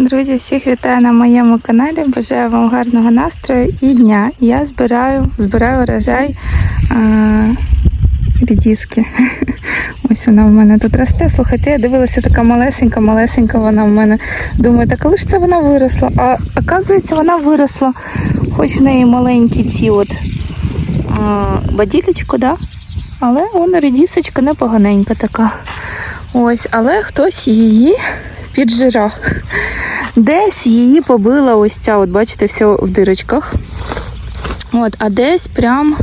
Друзі, всіх вітаю на моєму каналі. Бажаю вам гарного настрою і дня. Я збираю, збираю урожай рідіски. Ось вона в мене тут росте. Слухайте, я дивилася така малесенька, малесенька вона в мене. Думаю, так коли ж це вона виросла? А оказується, вона виросла. Хоч в неї маленькі ці от баділечко, да? але вона рідісочка непоганенька така. Ось, але хтось її піджирав. Десь її побила ось ця, от бачите, все в дирочках. От, а десь прям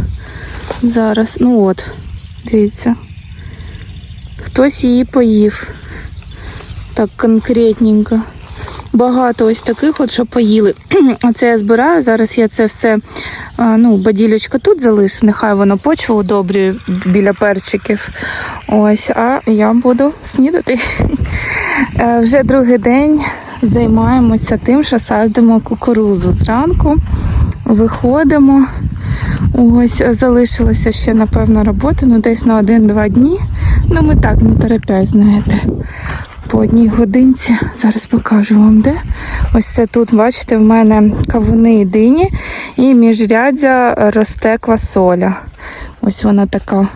зараз, ну от, дивіться. Хтось її поїв. Так конкретненько. Багато ось таких, от, що поїли. Оце я збираю. Зараз я це все, ну, баділечко тут залишу, нехай воно почву удобрює біля перчиків. Ось, а я буду снідати. Е, Вже другий день займаємося тим, що садимо кукурузу. Зранку виходимо. Ось залишилося ще, напевно, роботи, ну десь на один-два дні. Ну, ми так не торопясь, знаєте. По одній годинці. Зараз покажу вам де. Ось це тут, бачите, в мене кавуни і дині, і міжряддя росте квасоля. Ось вона така.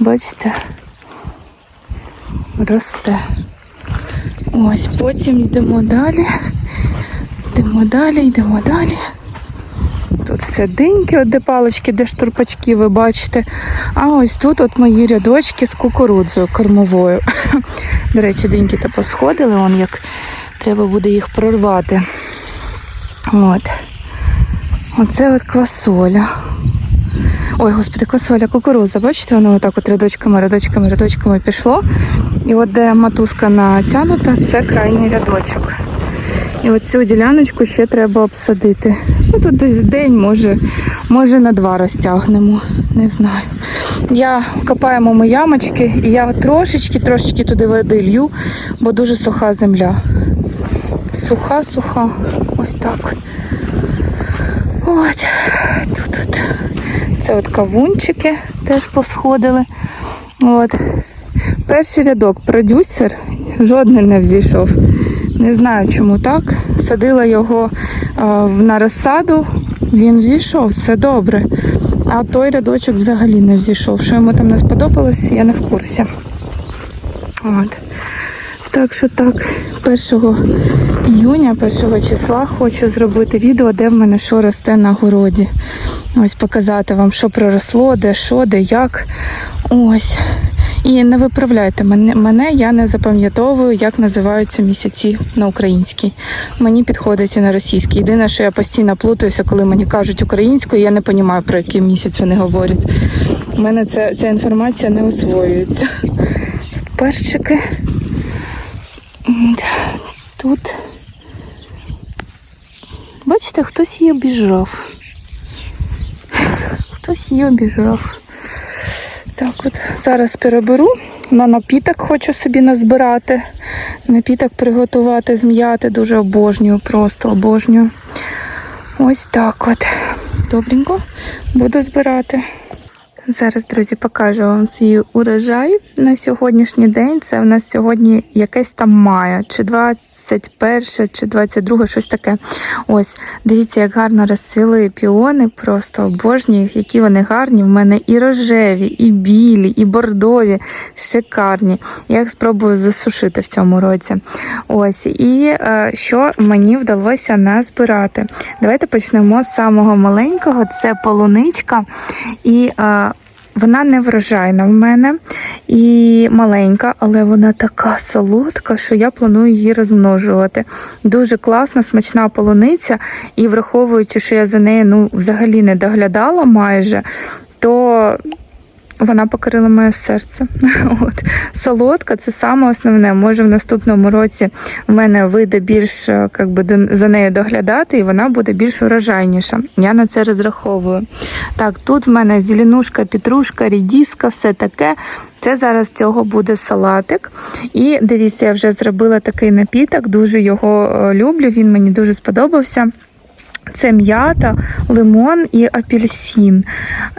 Бачите? Росте. Ось, потім йдемо далі. Йдемо далі, йдемо далі. Тут все диньки, от де палички, де штурпачки, ви бачите. А ось тут от мої рядочки з кукурудзою кормовою. До речі, диньки то посходили, вон як треба буде їх прорвати. От. Оце от квасоля. Ой, господи, квасоля, кукуруза. Бачите, воно отак от рядочками, рядочками, рядочками пішло. І от де матузка натягнута, це крайній рядочок. І оцю діляночку ще треба обсадити. Ну тут день, може, може на два розтягнемо. Не знаю. Я копаємо ми ямочки, і я трошечки, трошечки туди води лью, бо дуже суха земля. Суха, суха. Ось так. от. От. Тут, тут. Це от кавунчики теж повсходили. От. Перший рядок продюсер жодний не взійшов. Не знаю, чому так. Садила його на розсаду, він взійшов, все добре. А той рядочок взагалі не взійшов. Що йому там не сподобалось, я не в курсі. От. Так що так, 1 іюня, 1 числа хочу зробити відео, де в мене що росте на городі. Ось показати вам, що проросло, де що, де як. Ось. І не виправляйте мене, я не запам'ятовую, як називаються місяці на українській. Мені підходить і на російській. Єдине, що я постійно плутаюся, коли мені кажуть українською, я не розумію, про який місяць вони говорять. У мене це, ця інформація не освоюється. Тут перчики. Тут. Бачите, хтось її обіжрав. Хтось її обіжрав. Так от, зараз переберу. На напіток хочу собі назбирати. Напіток приготувати зм'яти. Дуже обожнюю, просто обожнюю. Ось так от. Добренько. Буду збирати. Зараз, друзі, покажу вам свій урожай на сьогоднішній день. Це в нас сьогодні якесь там мая, чи 21, чи 22, щось таке. Ось, дивіться, як гарно розцвіли піони, просто обожнюю їх, які вони гарні. В мене і рожеві, і білі, і бордові, шикарні. Я їх спробую засушити в цьому році. Ось, і е, що мені вдалося назбирати. Давайте почнемо з самого маленького. Це полуничка. І е, вона не врожайна в мене і маленька, але вона така солодка, що я планую її розмножувати. Дуже класна, смачна полуниця, і враховуючи, що я за нею ну, взагалі не доглядала майже, то вона покорила моє серце. От. Солодка це саме основне. Може в наступному році в мене вийде більш е, би, за нею доглядати, і вона буде більш урожайніша. Я на це розраховую. Так, тут в мене зеленушка, петрушка, рідіска, все таке. Це зараз цього буде салатик. І дивіться, я вже зробила такий напіток, дуже його е, люблю, він мені дуже сподобався. Це м'ята, лимон і апельсин.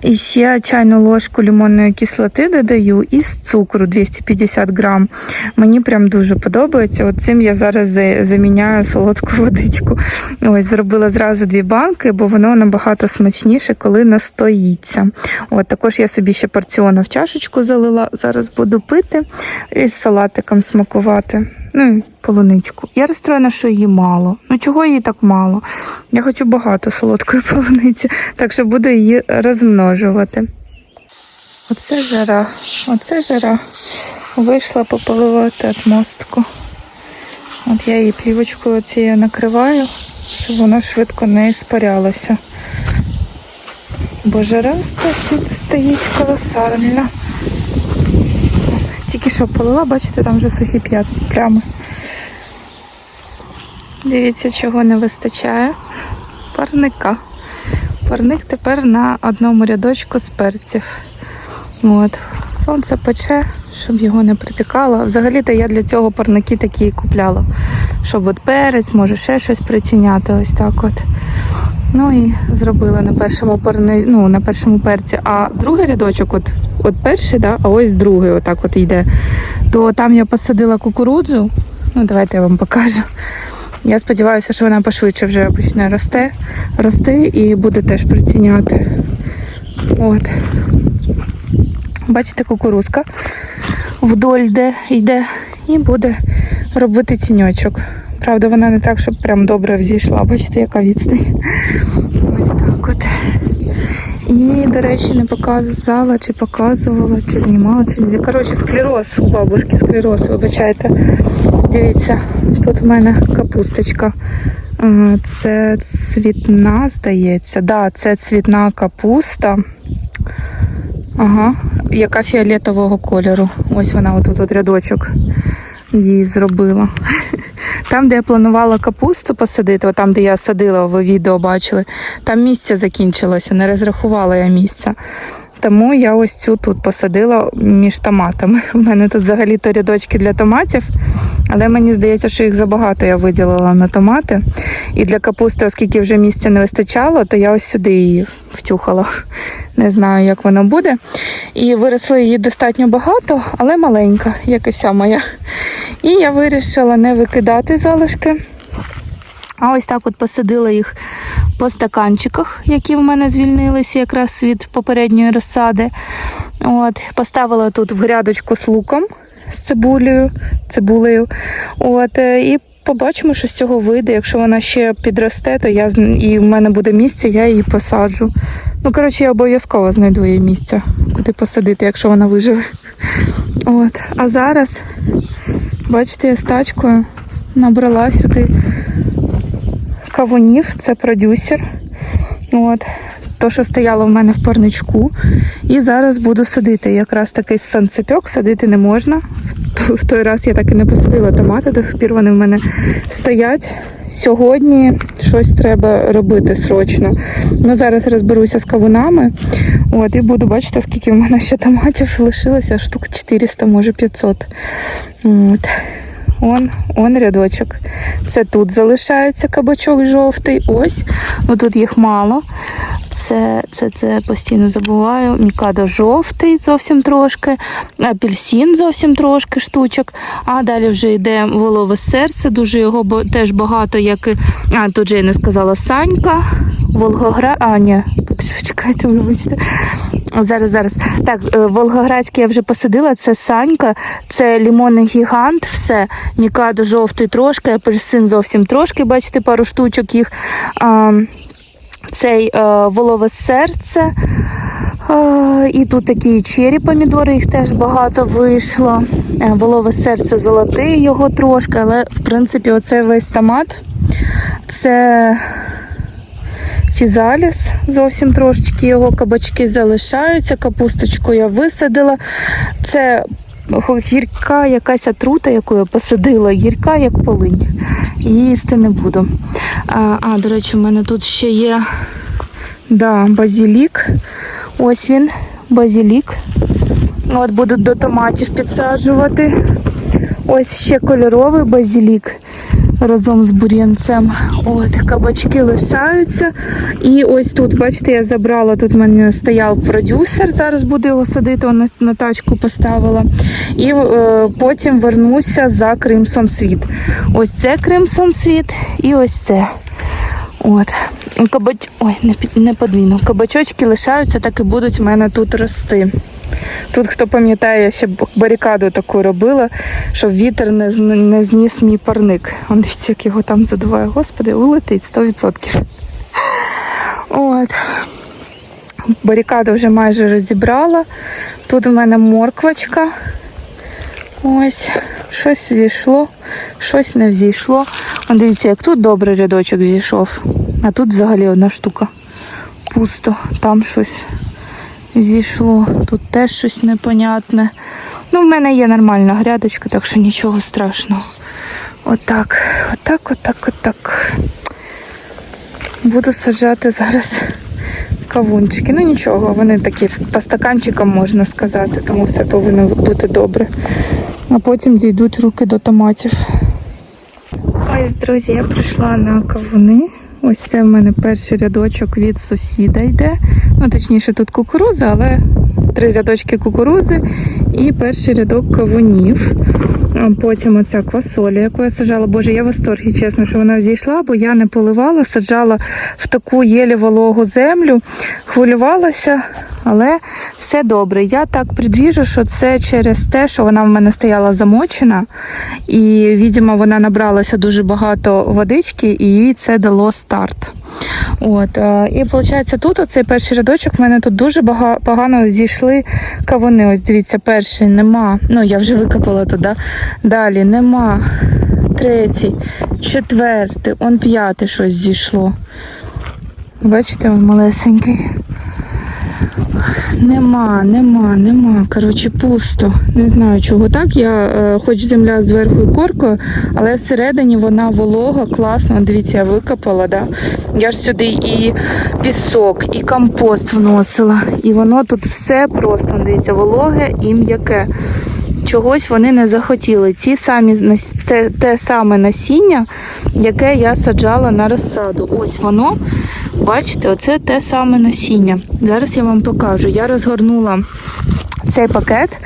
І ще чайну ложку лимонної кислоти додаю і з цукру 250 грам. Мені прям дуже подобається. От цим я зараз заміняю солодку водичку. Ось зробила зразу дві банки, бо воно набагато смачніше, коли настоїться. От також я собі ще порціону в чашечку залила. Зараз буду пити і з салатиком смакувати. Ну, полуничку. Я розстроєна, що її мало. Ну чого її так мало? Я хочу багато солодкої полуниці, так що буду її розмножувати. Оце жара, оце жара. Вийшла пополивати отмостку. От я її плівочкою цією накриваю, щоб вона швидко не іспарялася. Бо жара стоїть колосальна. Тільки що полила, бачите, там вже сухі п'ят прямо. Дивіться, чого не вистачає. Парника. Парник тепер на одному рядочку з перців. От. Сонце пече, щоб його не припікало. Взагалі-то я для цього парники такі купляла. Щоб от перець, може ще щось приціняти. Ось так от. Ну і зробила на першому парни, ну, на першому перці. А другий рядочок, от, от перший, да, а ось другий, отак от йде. То там я посадила кукурудзу. Ну, давайте я вам покажу. Я сподіваюся, що вона пошвидше вже почне рости, рости і буде теж приціняти. От. Бачите, кукурузка вдоль йде, йде і буде робити тіньочок. Правда, вона не так, щоб прям добре взійшла. Бачите, яка відстань. Ось так от. І, до речі, не показала, чи показувала, чи знімала, чи. Коротше, склероз у бабушки, склероз, вибачайте. Дивіться, тут в мене капусточка. Це цвітна, здається. Да, це цвітна капуста. Ага, яка фіолетового кольору. Ось вона, отут от рядочок її зробила. Там, де я планувала капусту посадити, там, де я садила, ви відео бачили, там місце закінчилося, не розрахувала я місця. Тому я ось цю тут посадила між томатами. У мене тут взагалі-то рядочки для томатів, але мені здається, що їх забагато я виділила на томати. І для капусти, оскільки вже місця не вистачало, то я ось сюди її втюхала. Не знаю, як воно буде. І виросло її достатньо багато, але маленька, як і вся моя. І я вирішила не викидати залишки. А ось так от посадила їх по стаканчиках, які в мене звільнилися якраз від попередньої розсади. От, поставила тут в грядочку з луком, з цибулею, цибулею. От, е, і побачимо, що з цього вийде. Якщо вона ще підросте, то я і в мене буде місце, я її посаджу. Ну, коротше, я обов'язково знайду їй місце, куди посадити, якщо вона виживе. От. А зараз, бачите, я з тачкою набрала сюди кавунів, це продюсер. От. То, що стояло в мене в парничку. І зараз буду садити. Якраз такий санцепьок садити не можна. В той раз я так і не посадила томати, до сих пір вони в мене стоять. Сьогодні щось треба робити срочно. Ну, зараз розберуся з кавунами. От, і буду бачити, скільки в мене ще томатів лишилося, штук 400, може 500. От. Он, он рядочок. Це тут залишається кабачок жовтий. Ось. Отут їх мало. Це, це, це постійно забуваю. Мікадо жовтий зовсім трошки, апельсин зовсім трошки штучок. А далі вже йде волове серце, дуже його теж багато, як. А, тут же я не сказала Санька, Волгоград. А, ні, чекайте, вибачте. Зараз, зараз. Так, е, Волгоградський я вже посадила, це Санька, це лімонний гігант, все. Мікадо жовтий трошки, апельсин зовсім трошки, бачите, пару штучок їх. Цей е, волове серце. Е, і тут такі чері помідори, їх теж багато вийшло. Е, волове серце золотий його трошки, але в принципі оцей весь томат. Це фізаліс, зовсім трошечки його кабачки залишаються. Капусточку я висадила. Це гірка якась отрута, яку я посадила, гірка як полинь. Їсти не буду. А, а, до речі, в мене тут ще є да, базілік. Ось він, базілік. От буду до томатів підсаджувати. Ось ще кольоровий базілік. Разом з бур'янцем. От, кабачки лишаються. І ось тут, бачите, я забрала, тут в мене стояв продюсер, зараз буду його садити, на, на тачку поставила. І е, потім вернуся за Crimson Світ. Ось це Crimson Світ і ось це. От. Кабач... Ой, не, не подвійно. Кабачочки лишаються, так і будуть в мене тут рости. Тут, хто пам'ятає, я ще барикаду таку робила, щоб вітер не, не зніс мій парник. Он дивіться, як його там задуває. Господи, улетить 100%. От. Барикаду вже майже розібрала. Тут в мене морквочка. Ось, щось зійшло, щось не взійшло. Он дивіться, як тут добре рядочок зійшов. А тут взагалі одна штука. Пусто, там щось зійшло, тут теж щось непонятне. Ну, в мене є нормальна грядочка, так що нічого страшного. Отак, отак, отак, отак. Буду саджати зараз кавунчики. Ну нічого, вони такі по стаканчикам можна сказати, тому все повинно бути добре. А потім дійдуть руки до томатів. Ось, друзі, я прийшла на кавуни. Ось це в мене перший рядочок від сусіда йде. Ну, точніше, тут кукуруза, але три рядочки кукурудзи і перший рядок кавунів. Потім оця квасоля, яку я саджала. Боже, я в восторгі, чесно, що вона взійшла, бо я не поливала, саджала в таку єлі вологу землю, хвилювалася, але все добре. Я так предвіжу, що це через те, що вона в мене стояла замочена, і, відомо, вона набралася дуже багато водички, і їй це дало старт. От, е, і виходить, тут оцей перший рядочок в мене тут дуже погано зійшли кавуни. Ось дивіться, перший нема. Ну, я вже викопала туди. Далі нема. Третій, четвертий, он п'ятий щось зійшло. Бачите, малесенький. Нема, нема, нема. Коротше, пусто. Не знаю, чого так. Я, е, хоч земля зверху і коркою, але всередині вона волога, класно. Дивіться, я викопала, да? Я ж сюди і пісок, і компост вносила. І воно тут все просто, дивіться, вологе і м'яке. Чогось вони не захотіли. Ті самі те, те саме насіння, яке я саджала на розсаду. Ось воно. Бачите, оце те саме насіння. Зараз я вам покажу. Я розгорнула цей пакет.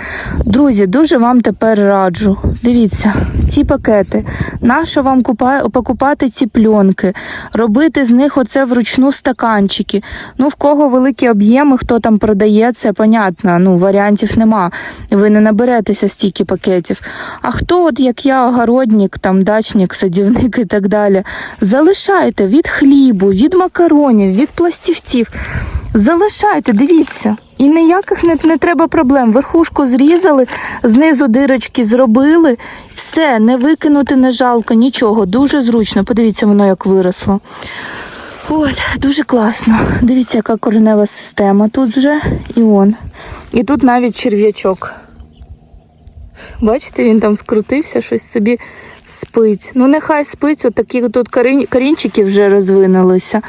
Друзі, дуже вам тепер раджу. Дивіться, ці пакети. Нащо вам купа- покупати ці пленки, робити з них оце вручну стаканчики. Ну, в кого великі об'єми, хто там продає, це понятно. Ну, варіантів нема. Ви не наберетеся стільки пакетів. А хто, от як я, огородник, там дачник, садівник і так далі, залишайте від хлібу, від макаронів, від пластівців. Залишайте, дивіться. І ніяких не, не треба проблем. Верхушку зрізали, знизу дирочки зробили. Все, не викинути не жалко, нічого. Дуже зручно. Подивіться, воно як виросло. От, дуже класно. Дивіться, яка коренева система тут вже. І он. І тут навіть черв'ячок. Бачите, він там скрутився, щось собі спить. Ну, нехай спить, от такі тут корінчики вже розвинулися.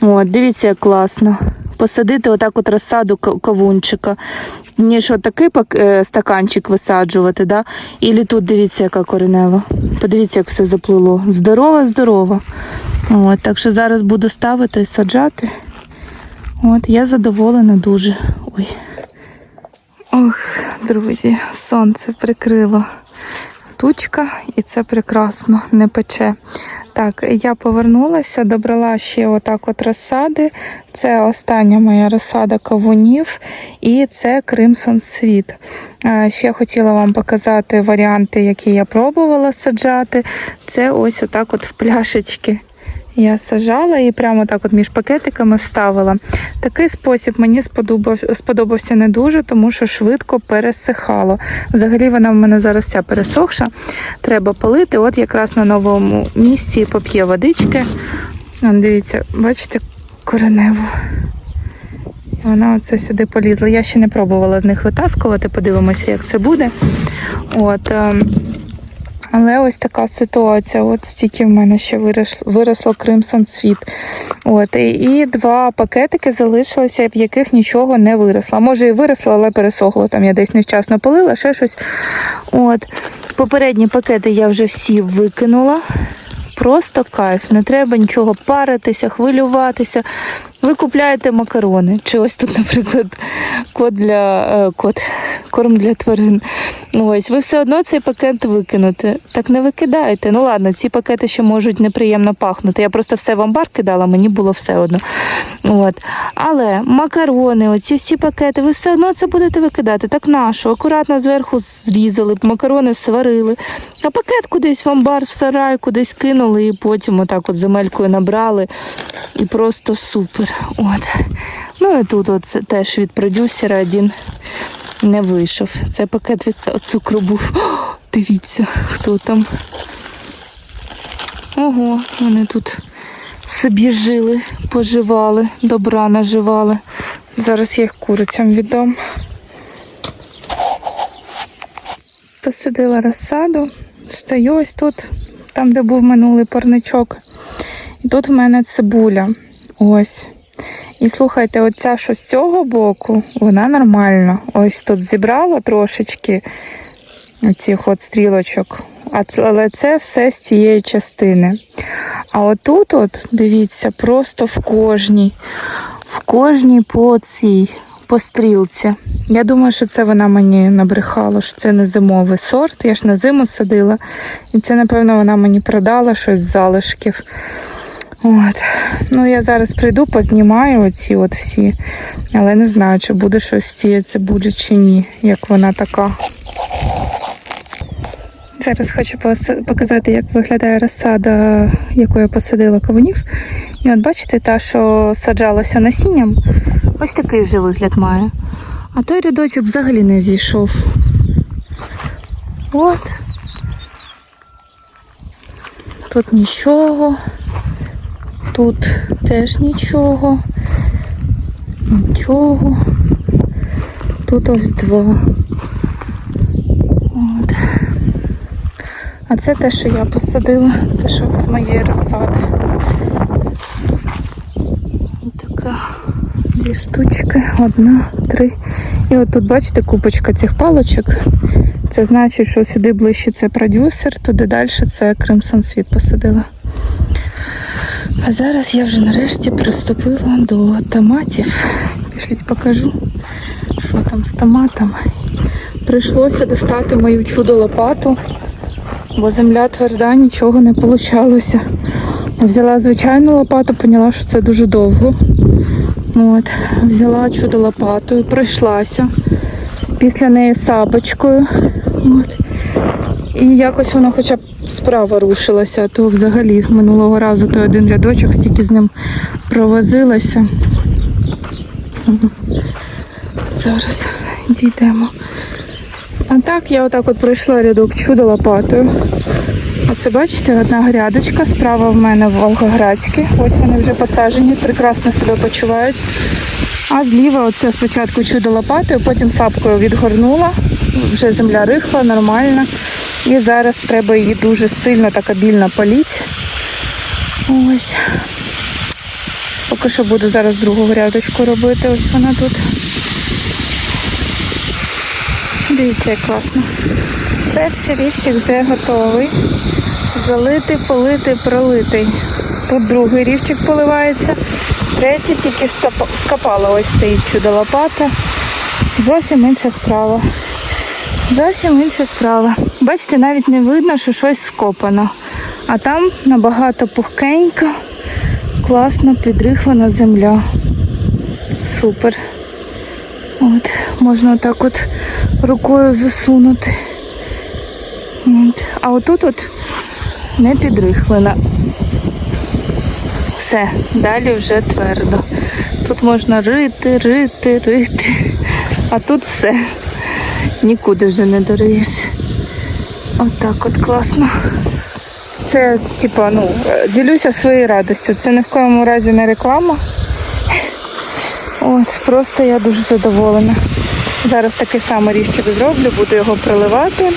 От, дивіться, як класно. Посадити отак от розсаду кавунчика, ніж отакий е, стаканчик висаджувати, да? Ілі тут дивіться, яка коренева. Подивіться, як все заплило. Здорова, здорова. От, так що зараз буду ставити і саджати. От, я задоволена дуже. Ой. Ох, друзі, сонце прикрило тучка, і це прекрасно, не пече. Так, я повернулася, добрала ще отак от розсади. Це остання моя розсада кавунів, і це Crimson Світ. Ще хотіла вам показати варіанти, які я пробувала саджати. Це ось отак от в пляшечки. Я сажала і прямо так от між пакетиками вставила. Такий спосіб мені сподобав, сподобався не дуже, тому що швидко пересихало. Взагалі вона в мене зараз вся пересохша. Треба полити. От якраз на новому місці поп'є водички. Вон, дивіться, бачите, кореневу. Вона оце сюди полізла. Я ще не пробувала з них витаскувати, подивимося, як це буде. От, ем, але ось така ситуація. От стільки в мене ще виросло, виросло Crimson Світ. От, і, і два пакетики залишилися, в яких нічого не виросло. Може і виросло, але пересохло. Там я десь невчасно полила, ще щось. От. Попередні пакети я вже всі викинула. просто кайф. Не треба нічого паритися, хвилюватися. Ви купляєте макарони. Чи ось тут, наприклад, кот для е, кот, корм для тварин. Ось, ви все одно цей пакет викинете. Так не викидайте. Ну ладно, ці пакети ще можуть неприємно пахнути. Я просто все в амбар кидала, мені було все одно. От. Але макарони, оці всі пакети, ви все одно це будете викидати. Так нашу, акуратно зверху зрізали, макарони сварили. А пакет кудись в амбар, в сарай, кудись кинули і потім отак от земелькою набрали. І просто супер. От. Ну і тут от теж від продюсера один не вийшов. Це пакет від цукру був. О, дивіться, хто там. Ого, вони тут собі жили, поживали, добра наживали. Зараз я їх курицям віддам. Посадила розсаду, стою ось тут, там, де був минулий парничок. І тут в мене цибуля. Ось. І слухайте, оця, що з цього боку, вона нормальна. Ось тут зібрала трошечки оцих от стрілочок. Але це все з цієї частини. А отут, от, дивіться, просто в кожній, в кожній по цій, по стрілці. Я думаю, що це вона мені набрехала, що це не зимовий сорт. Я ж на зиму садила. І це, напевно, вона мені продала щось з залишків. От. Ну, я зараз прийду, познімаю оці от всі, але не знаю, чи буде щось з цієї цибулі чи ні, як вона така. Зараз хочу показати, як виглядає розсада, яку я посадила кавунів. І от бачите, та, що саджалася насінням, ось такий вже вигляд має. А той рядочок взагалі не взійшов. От. Тут нічого. Тут теж нічого. Нічого. Тут ось два. От. А це те, що я посадила, те, що з моєї розсади. Ось така дві штучки, одна, три. І от тут, бачите, купочка цих палочок. Це значить, що сюди ближче це продюсер, туди далі це Crimson Світ посадила. А зараз я вже нарешті приступила до томатів. Пішліть покажу, що там з томатами. Прийшлося достати мою чудо лопату, бо земля тверда, нічого не вийшло. Взяла звичайну лопату, поняла, що це дуже довго. От, взяла чудо лопатою, пройшлася. Після неї сапочкою. От. І якось воно хоча б справа рушилася, то взагалі минулого разу той один рядочок стільки з ним провозилася. Зараз дійдемо. А так я отак от пройшла рядок чудо лопатою. А це бачите, одна грядочка, справа в мене Волгоградські. Ось вони вже посаджені, прекрасно себе почувають. А зліва оце спочатку чудо лопатою, потім сапкою відгорнула. Вже земля рихла, нормальна. І зараз треба її дуже сильно так обільно політь. Ось. Поки що буду зараз другу грядочку робити. Ось вона тут. Дивіться, як класно. Перший рівчик вже готовий. Залитий, политий, пролитий. Тут другий рівчик поливається. Третій тільки скопала. Ось стоїть сюди лопата. Зовсім інша справа. Зовсім інша справа. Бачите, навіть не видно, що щось скопано. А там набагато пухкенько, класно підрихлена земля. Супер. От, можна отак от рукою засунути. От. А отут от не підрихлена. Все, далі вже твердо. Тут можна рити, рити, рити. А тут все. Нікуди вже не дориєш. Отак от класно. Це, типа, ну, ділюся своєю радістю. Це ні в коєму разі не реклама. От, просто я дуже задоволена. Зараз такий самий рівчик зроблю, буду його проливати.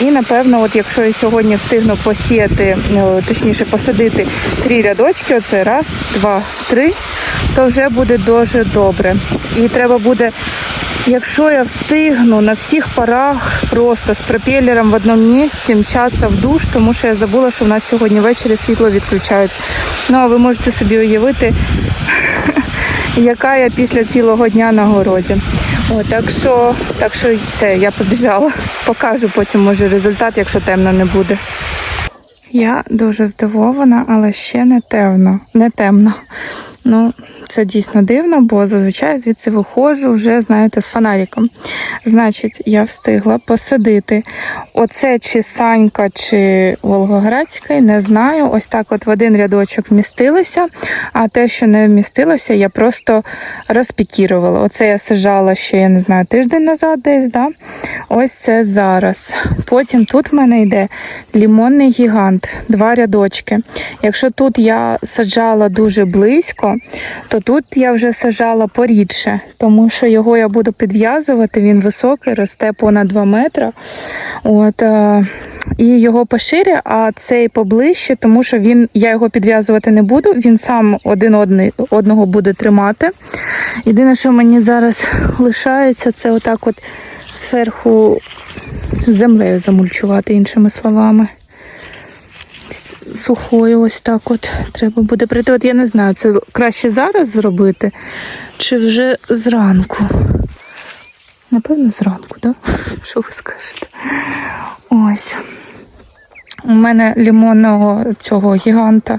І напевно, от якщо я сьогодні встигну посіяти, е, точніше посадити три рядочки, оце раз, два, три, то вже буде дуже добре. І треба буде Якщо я встигну на всіх парах просто з пропелером в одному місці мчатися в душ, тому що я забула, що в нас сьогодні ввечері світло відключають. Ну а ви можете собі уявити, яка я після цілого дня на городі. О, так що, так що все, я побіжала. Покажу потім, може, результат, якщо темно не буде. Я дуже здивована, але ще не темно. Не темно. Ну, це дійсно дивно, бо зазвичай звідси виходжу вже, знаєте, з фонариком. Значить, я встигла посадити. Оце чи Санька, чи Волгоградський, не знаю. Ось так от в один рядочок вмістилися, а те, що не вмістилося, я просто розпікірувала. Оце я сажала ще, я не знаю, тиждень назад десь, да? Ось це зараз. Потім тут в мене йде лімонний гігант, два рядочки. Якщо тут я саджала дуже близько, то тут я вже саджала порідше, тому що його я буду підв'язувати, він високий, росте понад 2 метри. От, е, і його поширя, а цей поближче, тому що він, я його підв'язувати не буду, він сам один одного буде тримати. Єдине, що мені зараз лишається, це отак от зверху землею замульчувати, іншими словами. Сухою ось так от треба буде прийти. От я не знаю, це краще зараз зробити, чи вже зранку. Напевно, зранку, так? Да? Що ви скажете? Ось. У мене лімонного цього гіганта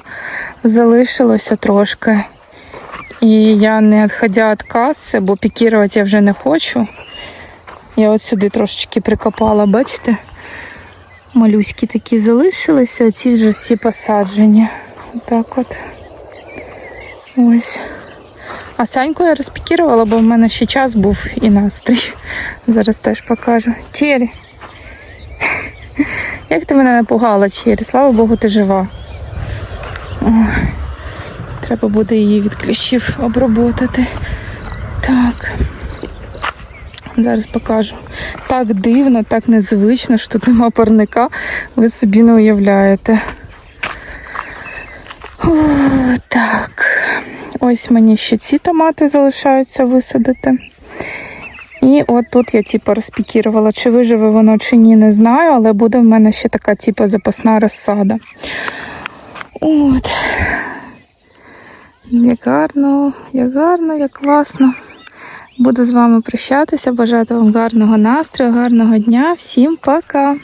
залишилося трошки. І я не відходя від каси, бо пікірувати я вже не хочу. Я от сюди трошечки прикопала, бачите? Малюські такі залишилися, а ці вже всі посаджені. Так от. Ось. А Саньку я розпікірувала, бо в мене ще час був і настрій. Зараз теж покажу. Чері. Як ти мене напугала, Чері? Слава Богу, ти жива. Треба буде її від кліщів оброботати. Так. Зараз покажу. Так дивно, так незвично, що тут нема парника. Ви собі не уявляєте. О, так. Ось мені ще ці томати залишаються висадити. І от тут я типу розпікірувала, чи виживе воно чи ні, не знаю, але буде в мене ще така типу запасна розсада. От. Як гарно, як гарно, як класно. Буду з вами прощатися, бажати вам гарного настрою, гарного дня. Всім пока!